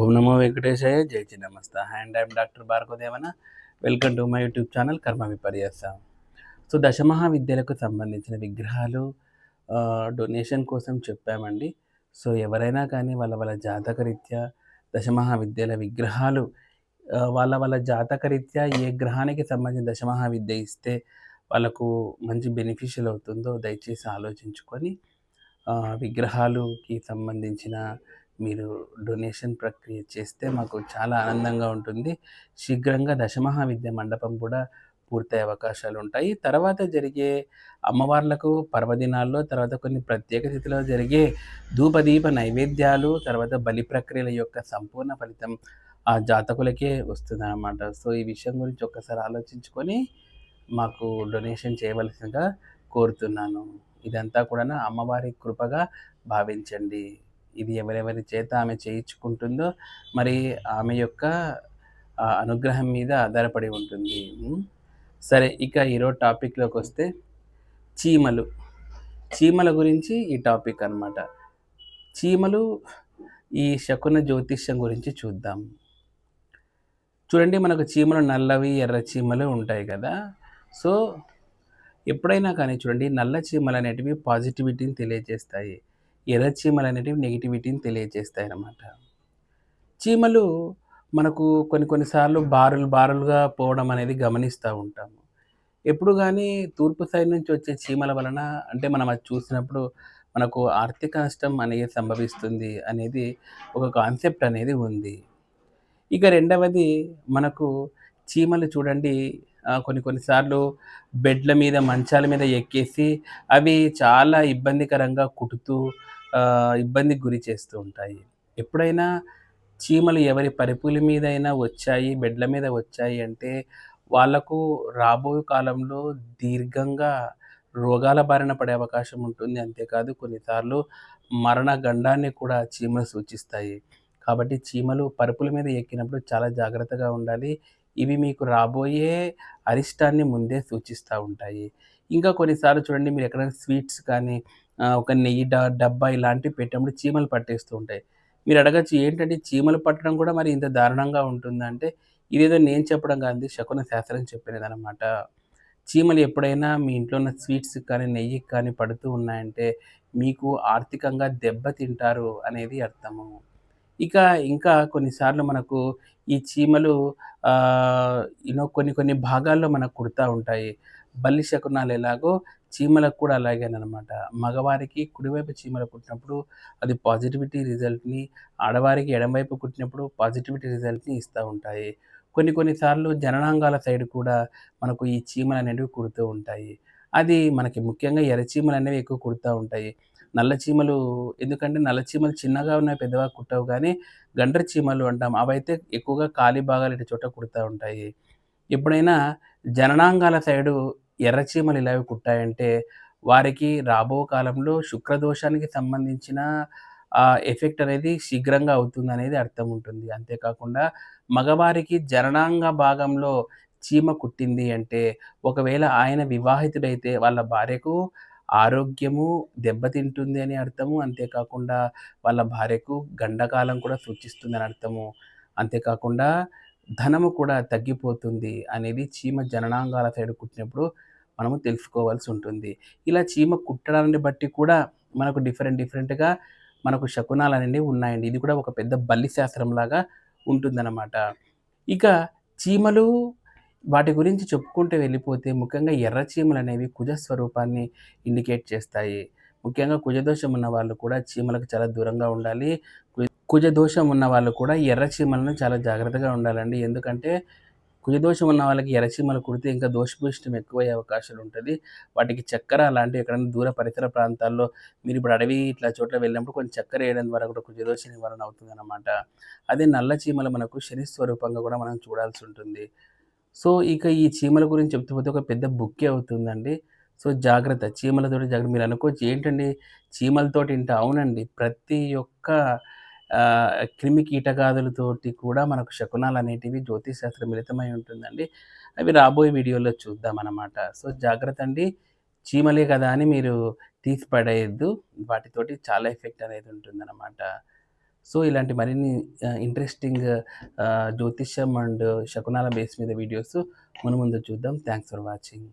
ఓం నమో వెంకటేశాయ జై జీ నమస్త hand I'm doctor Bhargavadevana. Welcome to my YouTube channel కర్మ విపర్యాసం సో దశమహావిద్యలకు సంబంధించిన విగ్రహాలు డొనేషన్ కోసం చెప్పామండి. సో ఎవరైనా కానీ వాళ్ళ వాళ్ళ జాతకరీత్యా దశమహావిద్యల విగ్రహాలు వాళ్ళ వాళ్ళ జాతకరీత్యా ఏ గ్రహానికి సంబంధించిన దశమహావిద్య ఇస్తే వాళ్ళకు మంచి బెనిఫిషియల్ అవుతుందో దయచేసి ఆలోచించుకొని విగ్రహాలుకి సంబంధించిన మీరు డొనేషన్ ప్రక్రియ చేస్తే మాకు చాలా ఆనందంగా ఉంటుంది. శీఘ్రంగా దశమహావిద్య మండపం కూడా పూర్తయ్యే అవకాశాలు ఉంటాయి. తర్వాత జరిగే అమ్మవార్లకు పర్వదినాల్లో తర్వాత కొన్ని ప్రత్యేక స్థితిలో జరిగే ధూపదీప నైవేద్యాలు తర్వాత బలి ప్రక్రియల యొక్క సంపూర్ణ ఫలితం ఆ జాతకులకే వస్తుంది అన్నమాట సో ఈ విషయం గురించి ఒక్కసారి ఆలోచించుకొని మాకు డొనేషన్ చేయవలసిందిగా కోరుతున్నాను. ఇదంతా కూడా అమ్మవారి కృపగా భావించండి. ఇది ఎవరెవరి చేత ఆమె చేయించుకుంటుందో మరి ఆమె యొక్క అనుగ్రహం మీద ఆధారపడి ఉంటుంది. సరే ఇక ఈరోజు టాపిక్లోకి వస్తే చీమలు. చీమల గురించి ఈ టాపిక్ అన్నమాట. చీమలు ఈ శకున జ్యోతిష్యం గురించి చూద్దాం. చూడండి మనకు చీమలు నల్లవి ఎర్ర చీమలు ఉంటాయి కదా. సో ఎప్పుడైనా కానీ చూడండి నల్ల చీమలు అనేటివి పాజిటివిటీని తెలియజేస్తాయి. ఎర్ర చీమలు అనేటివి నెగిటివిటీని తెలియజేస్తాయి అన్నమాట చీమలు మనకు కొన్ని కొన్నిసార్లు బారులు బారులుగా పోవడం అనేది గమనిస్తూ ఉంటాము. ఎప్పుడు కానీ తూర్పు సైడ్ నుంచి వచ్చే చీమల వలన అంటే మనం అది చూసినప్పుడు మనకు ఆర్థిక నష్టం అనేది సంభవిస్తుంది అనేది ఒక కాన్సెప్ట్ అనేది ఉంది. ఇక రెండవది మనకు చీమలు చూడండి కొన్ని కొన్నిసార్లు బెడ్ల మీద మంచాల మీద ఎక్కేసి అవి చాలా ఇబ్బందికరంగా కుడుతూ ఇబ్బందికి గురి చేస్తూ ఉంటాయి. ఎప్పుడైనా చీమలు ఎవరి పరిపుల మీద అయినా వచ్చాయి బెడ్ల మీద వచ్చాయి అంటే వాళ్ళకు రాబోయే కాలంలో దీర్ఘంగా రోగాల బారిన పడే అవకాశం ఉంటుంది. అంతేకాదు కొన్నిసార్లు మరణ గండాన్ని కూడా చీమలు సూచిస్తాయి. కాబట్టి చీమలు పరుపుల మీద ఎక్కినప్పుడు చాలా జాగ్రత్తగా ఉండాలి. ఇవి మీకు రాబోయే అరిష్టాన్ని ముందే సూచిస్తూ ఉంటాయి. ఇంకా కొన్నిసార్లు చూడండి మీరు ఎక్కడైనా స్వీట్స్ కానీ ఒక నెయ్యి డ- డబ్బా ఇలాంటివి పెట్టినప్పుడు చీమలు పట్టేస్తూ ఉంటాయి. మీరు అడగచ్చు ఏంటంటే చీమలు పట్టడం కూడా మరి ఇంత దారుణంగా ఉంటుందంటే ఇదేదో నేను చెప్పడం కాదు శకున శాస్త్రం చెప్పినది అనమాట చీమలు ఎప్పుడైనా మీ ఇంట్లో ఉన్న స్వీట్స్ కానీ నెయ్యికి కానీ పడుతూ ఉన్నాయంటే మీకు ఆర్థికంగా దెబ్బతింటారు అనేది అర్థము. ఇక ఇంకా కొన్నిసార్లు మనకు ఈ చీమలు యూనో కొన్ని కొన్ని భాగాల్లో మనకు కుడతా ఉంటాయి. బల్లి శకునాలు ఎలాగో చీమలకు కూడా అలాగేనమాట మగవారికి కుడివైపు చీమలు కుట్టినప్పుడు అది పాజిటివిటీ రిజల్ట్ని ఆడవారికి ఎడమవైపు కుట్టినప్పుడు పాజిటివిటీ రిజల్ట్ని ఇస్తూ ఉంటాయి. కొన్ని కొన్నిసార్లు జననాంగాల సైడ్ కూడా మనకు ఈ చీమలు అనేవి కుడుతూ ఉంటాయి. అది మనకి ముఖ్యంగా ఎర్రచీమలు అనేవి ఎక్కువ కుడుతూ ఉంటాయి. నల్ల చీమలు ఎందుకంటే నల్ల చీమలు చిన్నగా ఉన్నాయి పెద్దగా కుట్టవు కానీ గండ్ర చీమలు అంటాం. అవైతే ఎక్కువగా ఖాళీ భాగాలు ఇటు చోట కుడుతూ ఉంటాయి. ఎప్పుడైనా జననాంగాల సైడు ఎర్ర చీమలు ఇలా కుట్టాయంటే వారికి రాబో కాలంలో శుక్రదోషానికి సంబంధించిన ఆ ఎఫెక్ట్ అనేది శీఘ్రంగా అవుతుంది అనేది అర్థం ఉంటుంది. అంతేకాకుండా మగవారికి జననాంగ భాగంలో చీమ కుట్టింది అంటే ఒకవేళ ఆయన వివాహితుడైతే వాళ్ళ భార్యకు ఆరోగ్యము దెబ్బతింటుంది అని అర్థము. అంతేకాకుండా వాళ్ళ భార్యకు గండకాలం కూడా సూచిస్తుంది అని అర్థము. అంతేకాకుండా ధనము కూడా తగ్గిపోతుంది అనేది చీమ జననాంగాల సైడ్ కుట్టినప్పుడు మనము తెలుసుకోవాల్సి ఉంటుంది. ఇలా చీమ కుట్టడాన్ని బట్టి కూడా మనకు డిఫరెంట్ డిఫరెంట్గా మనకు శకునాలు అనేవి ఉన్నాయండి. ఇది కూడా ఒక పెద్ద బల్లి శాస్త్రం లాగా ఉంటుందన్నమాట. ఇక చీమలు వాటి గురించి చెప్పుకుంటూ వెళ్ళిపోతే ముఖ్యంగా ఎర్ర చీమలు అనేవి కుజ స్వరూపాన్ని ఇండికేట్ చేస్తాయి. ముఖ్యంగా కుజదోషం ఉన్న వాళ్ళు కూడా చీమలకు చాలా దూరంగా ఉండాలి. కుజదోషం ఉన్న వాళ్ళు కూడా ఎర్ర చీమలను చాలా జాగ్రత్తగా ఉండాలండి. ఎందుకంటే కుజదోషం ఉన్న వాళ్ళకి ఎర్రచీమలు కుడితే ఇంకా దోషభూష్టం ఎక్కువయ్యే అవకాశాలు ఉంటుంది. వాటికి చక్కెర అలాంటివి ఎక్కడైనా దూర పరిసర ప్రాంతాల్లో మీరు ఇప్పుడు అడవి ఇట్లా చోట్ల వెళ్ళినప్పుడు కొంచెం చక్కెర వేయడం ద్వారా కూడా కుజదోష నివారణ అవుతుంది అన్నమాట అదే నల్ల చీమలు మనకు శని స్వరూపంగా కూడా మనం చూడాల్సి ఉంటుంది. సో ఇక ఈ చీమల గురించి చెప్తే పోతే ఒక పెద్ద బుక్కే అవుతుందండి. సో జాగ్రత్త చీమలతోటి జాగ్రత్త మీరు అనుకోవచ్చు ఏంటండి? చీమలతోటి ఇంట అవునండి. ప్రతి ఒక్క క్రిమి కీటకాదులతోటి కూడా మనకు శకునాలు అనేటివి జ్యోతిష్ శాస్త్రం మిళితమై ఉంటుందండి. అవి రాబోయే వీడియోలో చూద్దాం అన్నమాట. సో జాగ్రత్త అండి. చీమలే కదా అని మీరు తీసి పడేయద్దు వాటితోటి చాలా ఎఫెక్ట్ అనేది ఉంటుందన్నమాట. సో ఇలాంటి మరిన్ని ఇంట్రెస్టింగ్ జ్యోతిష్యం అండ్ శకునాల బేస్ మీద వీడియోస్ మన ముందు చూద్దాం. Thanks for watching